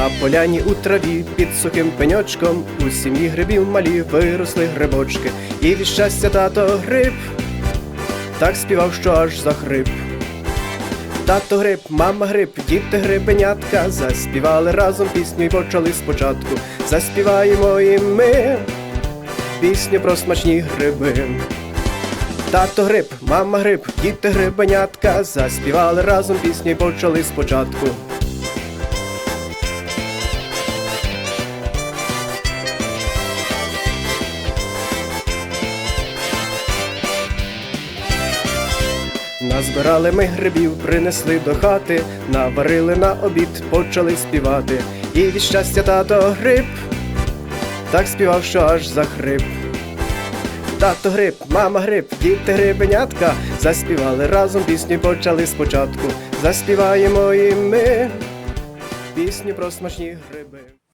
На поляні у траві під сухим пеньочком у сім'ї грибів малі виросли грибочки, і від щастя тато гриб так співав, що аж захрип. Тато гриб, мама гриб, діти грибенятка заспівали разом пісню й почали спочатку. Заспіваємо і ми пісню про смачні гриби. Тато гриб, мама гриб, діти грибенятка заспівали разом пісню й почали спочатку. Назбирали ми грибів, принесли до хати, наварили на обід, почали співати. І від щастя тато гриб так співав, що аж захрип. Тато гриб, мама гриб, діти грибенятка заспівали разом пісню, почали спочатку. Заспіваємо і ми пісню про смачні гриби.